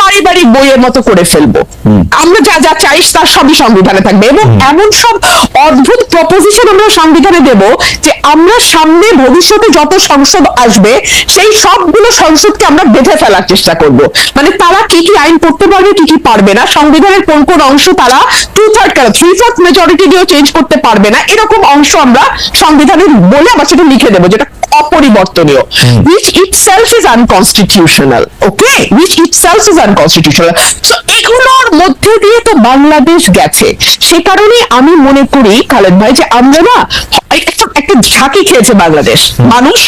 পারিবারিক বইয়ের মতো করে ফেলব। আমরা যা যা চাই তার সবই সংবিধানে থাকবে এবং এমন সব অদ্ভুত প্রপোজিশন আমরা সংবিধানে দেব যে আমরা সামনে ভবিষ্যতে যত সংসদ আসবে সেই সবগুলো সংসদকে আমরা বেঁধে ফেলার চেষ্টা করব। মানে তারা কি কি আইন করতে পারবে কি কি পারবে না সংবিধানের কোন কোন অংশ তারা টু থার্ড কেন থ্রি ফোর্থ মেজরিটি দিয়েও চেঞ্জ করতে পারবে না এরকম অংশ আমরা সংবিধানে বলে আবার সেটা লিখে দেবো যেটা অপরিবর্তনীয় which itself is unconstitutional okay? Which itself is unconstitutional. So এগুলোর মধ্যে দিয়ে তো বাংলাদেশ গেছে। সে কারণে আমি মনে করি খালেদ ভাই যে আমরা না একটা ঝাঁকি খেয়েছে বাংলাদেশ। মানুষ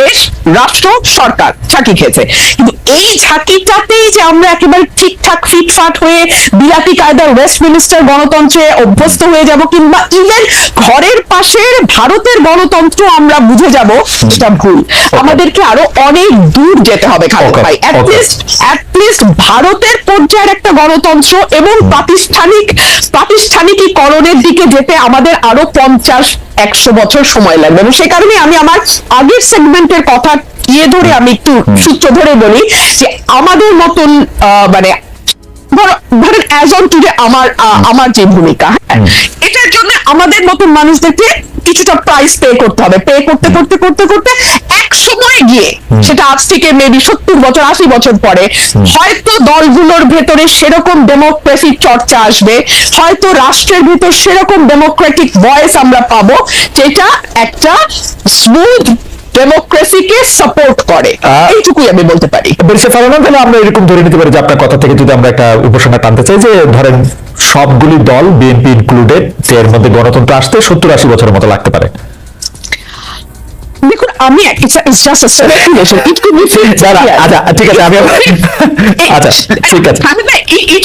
দেশ রাষ্ট্র সরকার ঝাঁকি খেয়েছে। কিন্তু এই ঝাঁকিটাতেই যে আমরা একেবারে ঠিকঠাক ফিটফাট হয়ে বিলাতি কায়দার ওয়েস্ট মিনিস্টার গণতন্ত্রে অভ্যস্ত হয়ে যাব কিংবা ইভেন ঘরের পাশের ভারতের গণতন্ত্র আমরা বুঝে যাব সেটা ভুল। আমাদেরকে আরও অনেক দূর যেতে হবে খালেদ ভাই। অ্যাটলিস্ট অ্যাটলিস্ট ভারতের পর্যায়ের একটা গণতন্ত্র এবং প্রাতিষ্ঠানিক প্রাতিষ্ঠানিকীকরণের দিকে যেতে আমাদের আরও পঞ্চাশ একশো বছর সময় লাগবে। এবং সে কারণে আমি আমার আগের সেগমেন্টের কথা ইয়ে ধরে আমি একটু সূত্র ধরে বলি যে আমাদের মতন আহ, মানে ধরেন অ্যাজ অন টুডে আমার আমার যে ভূমিকা হ্যাঁ এটার জন্য আমাদের মতন মানুষদেরকে কিছুটা প্রাইস পে করতে হবে। পে করতে করতে করতে করতে এক সময় গিয়ে সেটা আজ থেকে মেবি সত্তর বছর আশি বছর পরে হয়তো দলগুলোর ভেতরে সেরকম ডেমোক্রেসির চর্চা আসবে হয়তো রাষ্ট্রের ভিতর সেরকম ডেমোক্রেটিক ভয়েস আমরা পাবো যেটা একটা স্মুথ ডেমোক্রেসিকে সাপোর্ট করে। এইটুকুই আমি বলতে পারি। বেরসে ফারানা তাহলে আমরা এরকম ধরে নিতে পারি যে আপনার কথা থেকে যদি আমরা একটা উপসংহার টানতে চাই যে ধরেন সবগুলি দল বিএনপি ইনক্লুডেড এর মধ্যে গণতন্ত্র আসতে সত্তর আশি বছরের মতো লাগতে পারে। দেখুন আমি it's just a speculation it could be দাঁড়া, আচ্ছা ঠিক আছে আমি আচ্ছা ঠিক আছে।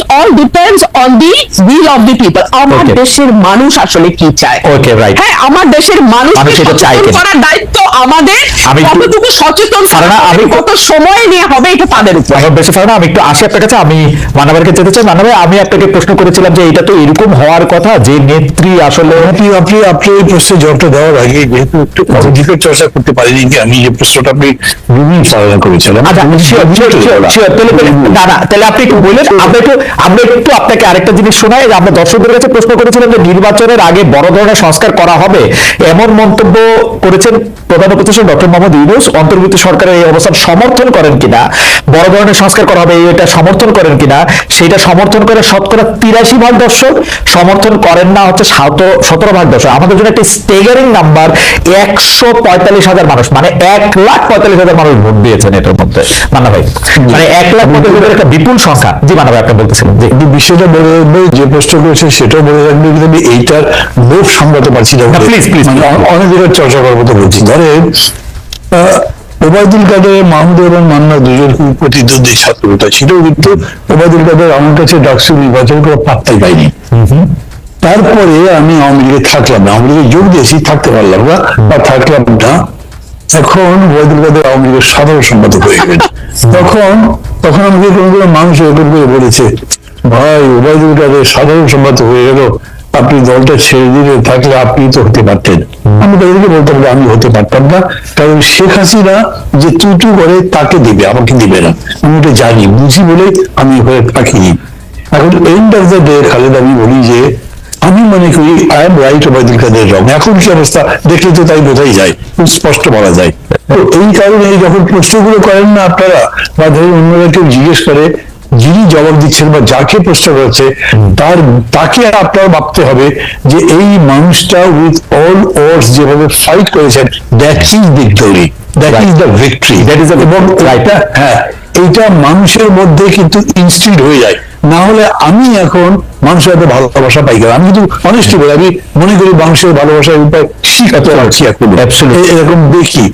All depends on the will of the people আমার Okay. দেশের মানুষ আসলে কি চায়? ওকে রাইট হ্যাঁ আমার দেশের মানুষ এটা চায়? করার দায়িত্ব আমাদের। আমি কতটুকু সচেতন সারানা, আমি কত সময় নিয়ে হবে এটা তাদের উপর। এখন বেশি ফারানা আমি একটু আসি আপনার কাছে আমি মানাবারকে যেতে চাই। মানাবার আমি আপনাকে প্রশ্ন করেছিলাম যে এটা তো এরকম হওয়ার কথা যে নেত্রী আসলে আপনি আপনি আপনি এই প্রশ্নের জবাবটা দেওয়ার আগে যেহেতু একটু অধিকের চর্চা করতে পারিনি যে আমি যে প্রশ্নটা আপনি রুমি চালনা করেছিলাম আচ্ছা. তাহলে আপনি একটু বললেন আমরা একটু আমরা একটু আপনাকে আরেকটা জিনিস শোনাই, যে আমরা দর্শকদের কাছে প্রশ্ন করেছিলাম যে নির্বাচনের আগে বড় ধরনের সংস্কার করা হবে এমন মন্তব্য করেছেন প্রধান উপদেষ্টা ডক্টর মোহাম্মদ ইউনুস। অন্তর্বর্তী সরকারের এই অবস্থান সমর্থন করেন কিনা? বড় ধরনের সংস্কার করা হবে, এটা সমর্থন করেন কিনা? সেটা সমর্থন করে শতকরা তিরাশি ভাগ দর্শক, সমর্থন করেন না হচ্ছে সতেরো ভাগ দর্শক। আমাদের জন্য একটা স্টেগারিং নাম্বার একশো পঁয়তাল্লিশ হাজার মানুষ মানে এক লাখ পঁয়তাল্লিশ হাজার মানুষ ভোট দিয়েছেন এটার মধ্যে। মানা ভাই মানে এক লাখ একটা বিপুল সংখ্যা। জি মানা ভাই, আপনি বলতেছিলেন জি কিন্তু বিষয়টা বলে রাখবে যে প্রশ্ন করেছে সেটাও বলে রাখবে কিন্তু আমি এইটার লোভ সামলাতে পারছি না please, please. মানে অনেক জায়গায় চর্চা করার মতো বলছি। ধরেন ওবায়দুল কাদের মাহমুদ এবং মান্না দুজন প্রতিদ্বন্দ্বী ছিল কিন্তু ওবায়দুল কাদের আমার কাছে ডাকসু নির্বাচন করে পাত্তাই পাইনি। তারপরে আমি আওয়ামী লীগে থাকলাম না আওয়ামী লীগে যোগ দিয়েছি থাকতে পারলাম না বা থাকলাম না। এখন ওবায়দুল কাদের আওয়ামী লীগের সাধারণ সম্পাদক হয়ে গেলেন তখন তখন আমাকে কোনো কোনো মানুষ এরকম করে বলেছে ভাই ওবায়দুল কাদের সাধারণ সম্পাদক হয়ে গেল। আপনি দলটা ছেড়ে দিলে থাকলে আপনি তো হতে পারতেন। আমি তাদেরকে বলতাম আমি হতে পারতাম না। কারণ শেখ হাসিনা যে তুটু করে, তাকে দিবে, আমাকে দিবে না। আমি এটা জানি, বুঝি বলে আমি হয়ে থাকিনি এখন end of the day Khaled, আমি বলি যে, আমি মনে করি I am right Obaidul Quader wrong এখন কি অবস্থা? দেখলে তো তাই বোঝাই যায়, খুব স্পষ্ট বলা যায়। তো এই কারণে যখন প্রশ্নগুলো করেন না আপনারা, বা ধরুন অন্যরা কেউ জিজ্ঞেস করে যিনি জবাব দিচ্ছেন বা যাকে প্রশ্ন করেছে তার তাকে আপনার ভাবতে হবে যে এই মানুষটা উইথ অল ওয়ার্স যেভাবে ফাইট করেছেন that is victory that is the victory is the- এবং এটা হ্যাঁ এইটা মানুষের মধ্যে কিন্তু ইনস্টিল হয়ে যায়। না হলে আমি এখন মানুষের এত ভালোবাসা পাই কেন? আমি কিন্তু অনেস্টলি বলি আমি মনে করি মানুষের ভালোবাসার উপায় শিখাতে পারছি এখন. এরকম দেখি।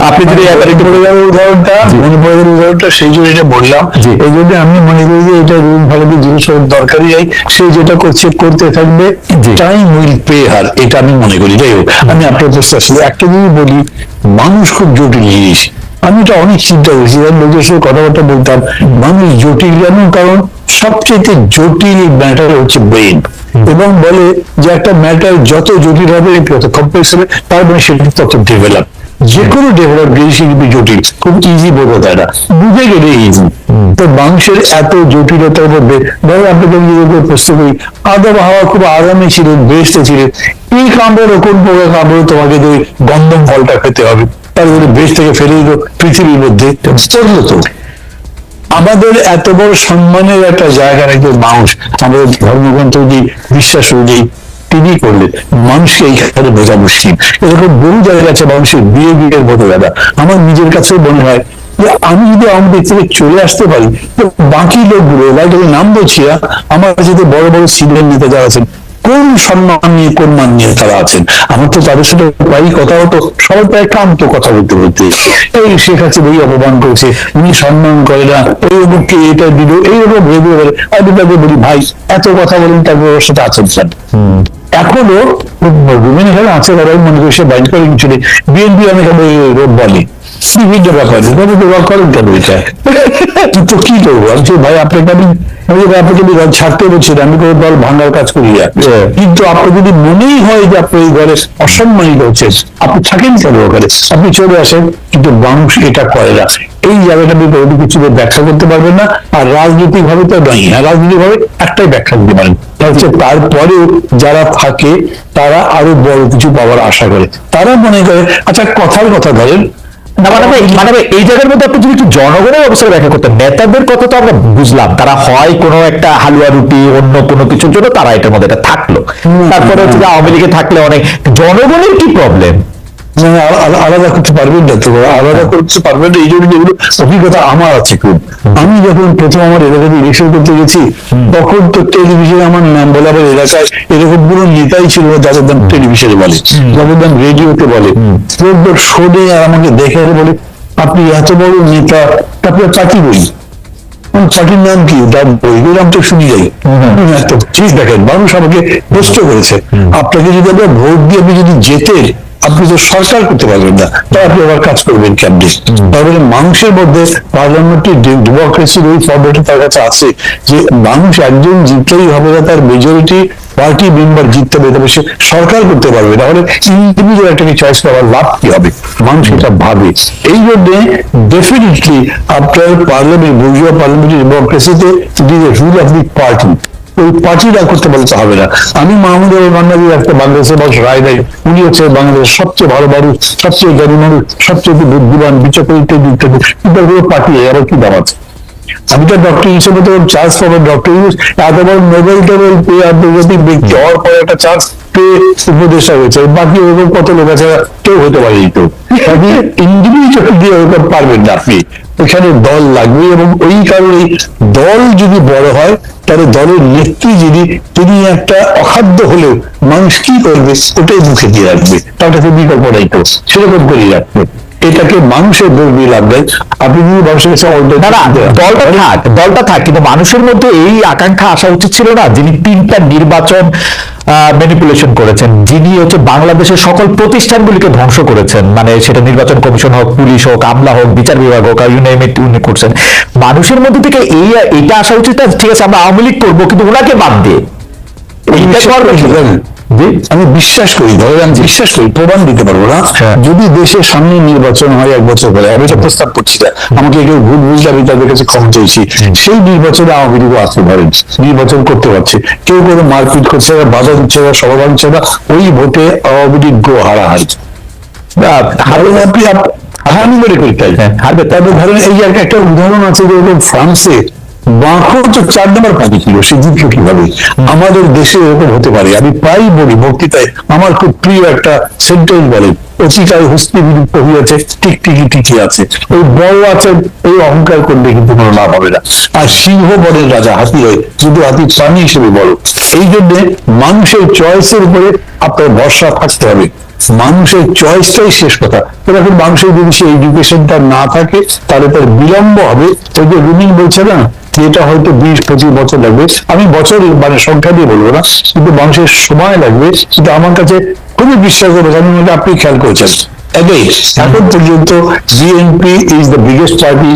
আপনি যদি উদাহরণটা মনে পড়ে যাওয়ার উদাহরণটা সেই জন্য এটা বললাম। এই জন্য আমি মনে করি যে এটা ভালোকে জিনিস দরকারই যাই সে যেটা করছে করতে থাকবে। টাইম উইল পে হার এটা আমি মনে করি। যাই হোক আমি আপনার প্রশ্ন একটা জিনিস বলি মানুষ খুব জটিল জিনিস। আমি এটা অনেক চিন্তা করেছি। লোকের সাথে কথাবার্তা বলতাম মানুষ জটিল কেন? কারণ সবচেয়ে জটিল ম্যাটার হচ্ছে ব্রেন এবং বলে যে একটা ম্যাটার যত জটিল হবে কমপ্লেক্স হবে তার মানে সেটা তত ডেভেলপ যে কোনো ডেভেলপ জিনিস কিন্তু জটিল, খুব ইজি বলব তারা বুঝে গেলে ইজি তো মানুষের এত জটিলতার মধ্যে, ধরো আপনাকে প্রশ্ন করি, আদম হাওয়া খুব আরামে ছিলেন বেসতে ছিলেন এই কামড়ে কোন পোকা কামড়ে তোমাকে যে গন্ধম ফলটা খেতে হবে? তারপরে বেশ থেকে ফেলে দিল পৃথিবীর মধ্যে। পড়ল তো। আমাদের এত বড় সম্মানের একটা জায়গা একজন মানুষ আমাদের ধর্মগ্রন্থ অনুযায়ী বিশ্বাস অনুযায়ী তিনি করলেন। মানুষকে এইখানে বোঝা মুশকিল। এরকম বহু জায়গা আছে মানুষের বিয়ে বিয়ের মতো দাদা। আমার নিজের কাছেও মনে হয় যে আমি যদি আমাদের থেকে চলে আসতে পারি, তো বাকি লোকগুলো আমি নাম বলছি আমার যদি বড় বড় সিনিয়র নেতা যারা আছেন, কোন সম্মান নিয়ে, কোন মান নিয়ে তারা আছেন? আমার তো তাদের সাথে প্রায়ই কথা হতো, সবাই প্রায় ক্লান্ত কথা বলতে বলতে। এই শেখ হাসিনা এই অপমান করেছে, উনি সম্মান করে না, এই অমুককে এটা দিল এইরকম ভেবে বলে আমি তাকে বলি, ভাই, এত কথা বলেন, তারপর ওর সাথে আছেন স্যার এখনও আছে মনে করি সে বাইন্ড করে বিএনপি অনেক বলে। বিভিন্ন ব্যাপারে তো রক করেন কেন এটা? তো কি করব? আমি ভাই আপনাকে আমি আমি আপনাকে আমি ছাড়তে বলছি আমি কোনো দল ভাঙার কাজ করি না। কিন্তু আপনার যদি মনেই হয় যে আপনি এই ঘরে অসম্মানিত হচ্ছেন আপনি থাকেন কেন ওখানে? আপনি চলে আসেন কিন্তু মানুষ এটা করে না। এই জায়গাটা আপনি কোনো কিছু ব্যাখ্যা করতে পারবেন না আর রাজনৈতিক ভাবে তো নয়। হ্যাঁ রাজনৈতিক ভাবে একটাই ব্যাখ্যা দিতে পারেন। হচ্ছে তারপরেও যারা থাকে তারা আরও বড় কিছু পাওয়ার আশা করে। তারা মনে করে আচ্ছা কথার কথা ধরেন না মানে মানে এই জায়গার মধ্যে আপনি যদি একটু জনগণের অবস্থা ব্যাখ্যা করতেন নেতাদের কথা তো আমরা বুঝলাম তারা হয় কোনো একটা হালুয়া রুটি অন্য কোনো কিছুর জন্য তারা এটার মধ্যে এটা থাকল। তারপরে হচ্ছে আওয়ামী লীগে থাকলে অনেক জনগণের কি প্রবলেম আলাদা করতে পারবেন না তো আলাদা করতে পারবেন না এই জন্য যেগুলো অভিজ্ঞতা আমার আছে খুব। আমি যখন প্রথম আমার এলাকাতে ইলেকশন করতে গেছি তখন তো টেলিভিশনে আমার নাম বলে আমার এলাকায় এরকম কোনো নেতাই ছিল না যাদের নাম টেলিভিশনে বলে যাদের নাম রেডিওতে বলে। প্রত্যেক শোনে আর আমাকে দেখে আর বলে আপনি এত বড় নেতা তারপরে চাকরি বলি পার্টির নাম কি? ডাব বই এরকম তো শুনি যাই তো ঠিক দেখেন মানুষ আমাকে প্রশ্ন করেছে। আপনাকে যদি আমরা ভোট দিয়ে আপনি যদি জেতেন আপনি তো সরকার করতে পারবেন না। তাই আপনি আবার কাজ করবেন কেমনি? তারপরে মানুষের মধ্যে পার্লামেন্টারি ডেমোক্রেসির ওই ফর্মেটে তার কাছে আছে যে মানুষ একজন জিতলেই হবে না, তার মেজরিটি পার্টি মেম্বার জিততে হবে, তবে সে সরকার করতে পারবে না। হলে ইন্ডিভিজুয়াল একটাকে চয়েস করার লাভ কি হবে? মানুষ এটা ভাবে। এই জন্যে ডেফিনেটলি আপনার পার্লামেন্ট বুর্জুয়া পার্লামেন্টারি ডেমোক্রেসিতে রুল অফ দি পার্টি ওই পার্টিরা করতে বলতে হবে না। আমি মাহমুদ বাঙালি একটা বাংলাদেশের মানুষ, রায় দেয় উনি হচ্ছে বাংলাদেশের সবচেয়ে ভালো মানুষ, সবচেয়ে জ্ঞানী মানুষ, সবচেয়ে বুদ্ধিমান বিচারক ইত্যাদি কিন্তু পার্টি আবার কি দাম আমি তো ডক্টর হিসেবে তো চান্স পাবো ডক্টর ইউজ এত বড় নোবেল টোবেল আন্তর্জাতিক ব্যক্তি হওয়ার পরে একটা চান্স উপদেশটা হয়েছে বাকি ওরকম কত লোক আছে কেউ হতে তো। আপনি ইন্ডিভিজুয়াল দিয়ে ওরকম পারবেন না আপনি। ওখানে দল লাগবে এবং ওই কারণেই দল যদি বড় হয় তাহলে দলের নেত্রী যদি তিনি একটা অখাদ্য হলেও মানুষ কি করবে ওটাই মুখে দিয়ে রাখবে। তার কাছে বিকল্প নাই তো। সেরকম করেই রাখবে। এটাকে মানুষের দোষ দিয়ে লাভ আপনি যদি মানুষের কাছে দলটা থাক দলটা থাক কিন্তু মানুষের মধ্যে এই আকাঙ্ক্ষা আসা উচিত ছিল না? যিনি তিনটা নির্বাচন ম্যানিপুলেশন করেছেন। যিনি হচ্ছে বাংলাদেশের সকল প্রতিষ্ঠানগুলিকে ধ্বংস করেছেন মানে সেটা নির্বাচন কমিশন হোক পুলিশ হোক আমলা হোক বিচার বিভাগ হোক ইউনাইমেট উনি করছেন। মানুষের মধ্যে থেকে এই এটা আসা উচিত ঠিক আছে আমরা আওয়ামী লীগ করব কিন্তু ওনাকে বাদ দিয়ে। এইটা জি, আমি বিশ্বাস করি ধরে আমি বিশ্বাস করি প্রমাণ দিতে পারব না। হ্যাঁ। যদি দেশের সামনে নির্বাচন হয় এক বছর পরে আমি এটা প্রস্তাব করছি না আমাকে কেউ ভুল বুঝলে আমি তাদের কাছে ক্ষমা চাইছি। সেই নির্বাচনে আওয়ামী লীগও আসতে পারেন নির্বাচন করতে পারছে। কেউ কোনো মারপিট করছে না বাধা দিচ্ছে না সভা দিচ্ছে না ওই ভোটে আওয়ামী লীগ গো হারাহারি। হারবেন আপনি আপ- হ্যাঁ, আমি মনে করি তাই হ্যাঁ, হারবে তারপরে ধরেন এই যে একটা উদাহরণ আছে যে ফ্রান্সে বাঁকো তো চার নম্বর পার্টি ছিল, সে জিতলো কীভাবে? আমাদের দেশে এরকম হতে পারে। আমি প্রায় বলি বক্তৃতায়, আমার খুব প্রিয় একটা সেন্টেন্স অতিকায় হস্তি বিলুপ্ত হইয়াছে টিকটিকি টিকি আছে। ওই বড় আছে অহংকার করলে কিন্তু কোনো লাভ হবে না। আর সিংহ বনের রাজা হাতি হয় কিন্তু হাতি প্রাণী হিসেবে বলো এই জন্য মানুষের চয়েসের উপরে আপনার ভরসা থাকতে হবে। মানুষের চয়েসটাই শেষ কথা। মানুষের যদি সেই এডুকেশনটা না থাকে, তাহলে তার বিলম্ব হবে। ওই যে রুমিন বলছে না যে এটা হয়তো বিশ পঁচিশ বছর লাগবে। আমি বছর মানে সংখ্যা দিয়ে বলব না কিন্তু মানুষের সময় লাগবে কিন্তু আমার কাছে খুবই বিশ্বাস করব আমি মনে আপনি খেয়াল করেছেন। এখন পর্যন্ত BNP is the biggest party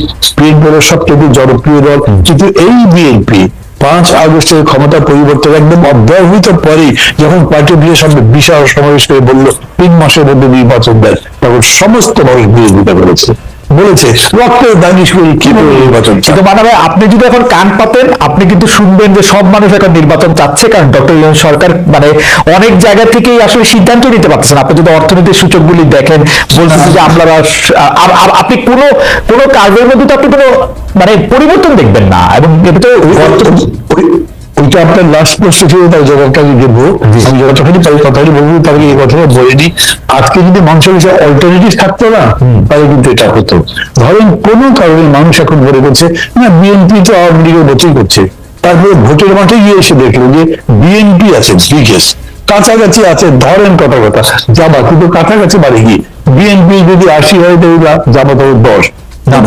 সবচেয়ে জনপ্রিয় দল কিন্তু এই বিএনপি পাঁচ আগস্টের ক্ষমতা পরিবর্তন একদম অব্যবহৃত পরেই যখন পার্টি বিয়ে সামনে বিশাল সমাবেশ করে বলল তিন মাসের মধ্যে নির্বাচন দেন তখন সমস্ত মানুষ বিরোধিতা করেছে। বলেছে। রক্তের দানিশ করি কি নির্বাচন? কিন্তু মানবে আপনি যদি এখন কান পাতেন আপনি কিন্তু শুনবেন যে সব মানুষ এখন নির্বাচন চাচ্ছে কারণ ডক্টর ইউনুস সরকার মানে অনেক জায়গা থেকেই আসলে সিদ্ধান্ত নিতে পারছেন আপনি যদি অর্থনীতির সূচকগুলি দেখেন বলতেছে যে আমরা আ- আ- আপনি কোনো কোনো কাজের মধ্যে তো আপনি কোনো মানে পরিবর্তন দেখবেন না। এবং এটা তো ওইটা আপনার লাস্ট প্রশ্ন ছিল তার জবাবটা আমি দেবো? আমি যতখানি পারি কথাটি বলব তাহলে এই কথাটা বলে দিই আজকে যদি মানুষের কাছে অল্টারনেটিভ থাকতো না তাহলে কিন্তু এটা হতো। ধরেন কোনো কারণে মানুষ এখন মনে করছে না বিএনপি তো আওয়ামী লীগের মতোই করছে। তারপরে ভোটের মাঠে গিয়ে এসে দেখল যে বিএনপি আছে বিগেস্ট কাছাকাছি আছে ধরেন কথা কথা যাবা কিন্তু কাছাকাছি বাড়ি গিয়ে। বিএনপি যদি আশি হয় তাহলে যাবা তবে দশ। না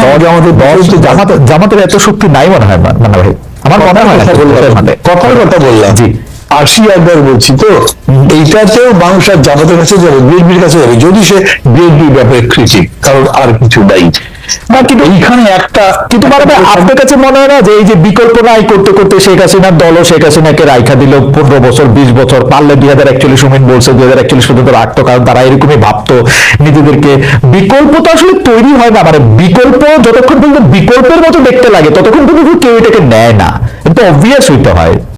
জামাতের এত শক্তি নাই মনে হয় মানে ভাই আমার মনে হয় কথা মানে কথার কথা বললাম জি। আশি একবার বলছি তো এইটাতেও মানুষ আর জামাতের কাছে যাবে বিএনপির কাছে যাবে যদি সে বিএনপি ব্যাপারে কৃষি কারণ আর কিছু নাই। না কিন্তু এইখানে একটা কিন্তু মানে আপনার কাছে মনে হয় না যে এই যে বিকল্প নাই করতে করতে শেখ হাসিনার দলও শেখ হাসিনাকে রাইখা দিল পনেরো বছর বিশ বছর পারলে দুই হাজার একচল্লিশ উমিন বলছে দুই হাজার একচল্লিশ পর্যন্ত রাখতো কারণ তারা এরকমই ভাবতো নিজেদেরকে। বিকল্প তো আসলে তৈরি হয় না মানে বিকল্প যতক্ষণ পর্যন্ত বিকল্পের মতো দেখতে লাগে ততক্ষণ পর্যন্ত কেউ এটাকে নেয় না। এটা অবভিয়াস হইতে হয়।